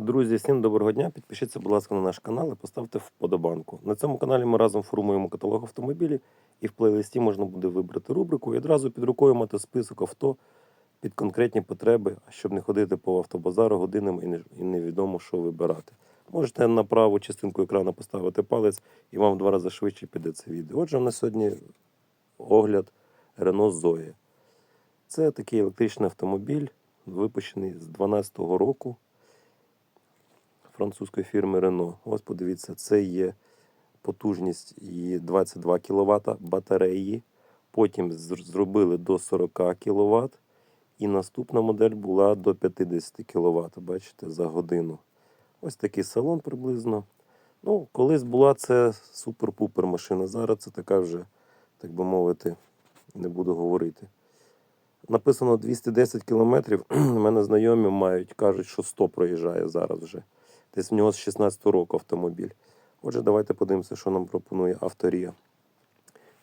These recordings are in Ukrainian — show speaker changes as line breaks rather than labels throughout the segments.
Друзі, всім доброго дня. Підпишіться, будь ласка, на наш канал і поставте вподобанку. На цьому каналі ми разом формуємо каталог автомобілів, і в плейлисті можна буде вибрати рубрику і одразу під рукою мати список авто під конкретні потреби, щоб не ходити по автобазару годинами і не- і невідомо, що вибирати. Можете на праву частинку екрану поставити палець, і вам в два рази швидше піде це відео. Отже, у нас сьогодні огляд Renault Zoe. Це такий електричний автомобіль, випущений з 2012 року французької фірми Renault. Ось подивіться, це є потужність її 22 кВт батареї. Потім зробили до 40 кВт. І наступна модель була до 50 кВт, бачите, за годину. Ось такий салон приблизно. Ну, колись була це супер-пупер машина. Зараз це така вже, так би мовити, не буду говорити. Написано 210 кілометрів. У мене знайомі мають, кажуть, що 100 проїжджає зараз вже. Десь в нього з 16 року автомобіль. Отже, давайте подивимося, що нам пропонує авторія.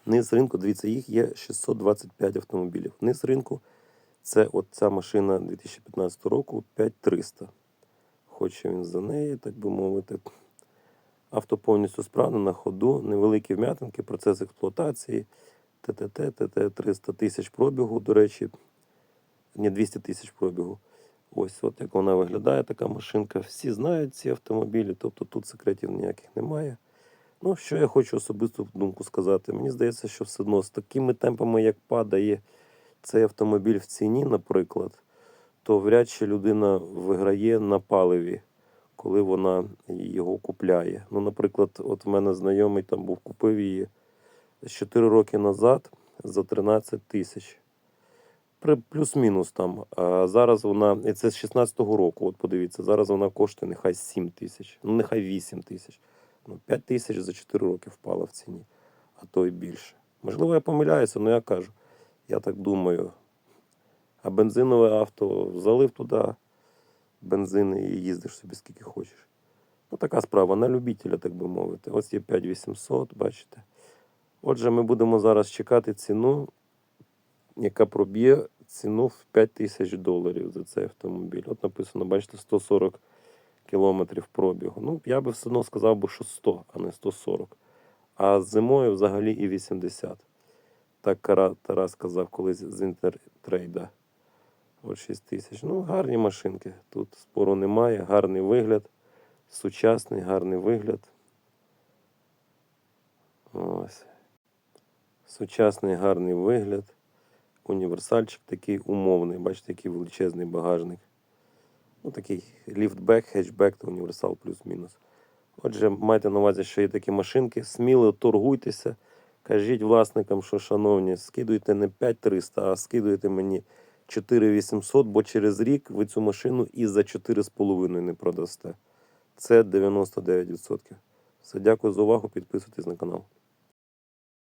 Низ ринку, дивіться, їх є 625 автомобілів. Низ ринку це от ця машина 2015 року 5300. Хоче він за неї, так би мовити. Авто повністю справне на ходу, невеликі вм'ятинки, процес експлуатації, ТТТ, ТТ 300 тисяч пробігу, до речі, не 200 тисяч пробігу. Ось от як вона виглядає, така машинка. Всі знають ці автомобілі, тобто тут секретів ніяких немає. Ну, що я хочу особисту думку сказати. Мені здається, що все одно з такими темпами, як падає цей автомобіль в ціні, наприклад, то вряд чи людина виграє на паливі, коли вона його купляє. Ну, наприклад, от в мене знайомий там був купив її 4 роки назад за 13 тисяч. Плюс-мінус там. А зараз вона, і це з 16-го року, от подивіться, зараз вона коштує нехай 7 тисяч, ну нехай 8 тисяч. Ну, 5 тисяч за 4 роки впала в ціні, а то й більше. Можливо, я помиляюся, але я кажу, я так думаю. А бензинове авто залив туди бензин і їздиш собі скільки хочеш. Ну, така справа на любителя, так би мовити. Ось є 5800, бачите. Отже, ми будемо зараз чекати ціну, яка проб'є ціну в 5 тисяч доларів за цей автомобіль. От написано, бачите, 140 кілометрів пробігу. Ну, я би все одно сказав би, що 100, а не 140. А зимою взагалі і 80. Так Тарас сказав колись з інтертрейда. От 6 тисяч. Ну, гарні машинки. Тут спору немає. Гарний вигляд. Сучасний, гарний вигляд. Ось. Сучасний гарний вигляд. Універсальчик такий умовний. Бачите, який величезний багажник. Ну, такий ліфтбек, хетчбек та універсал плюс-мінус. Отже, майте на увазі, що є такі машинки. Сміло торгуйтеся. Кажіть власникам, що, шановні, скидуйте не 5300, а скидуйте мені 4800, бо через рік ви цю машину і за 4,5 не продасте. Це 99%. Все, дякую за увагу. Підписуйтесь на канал.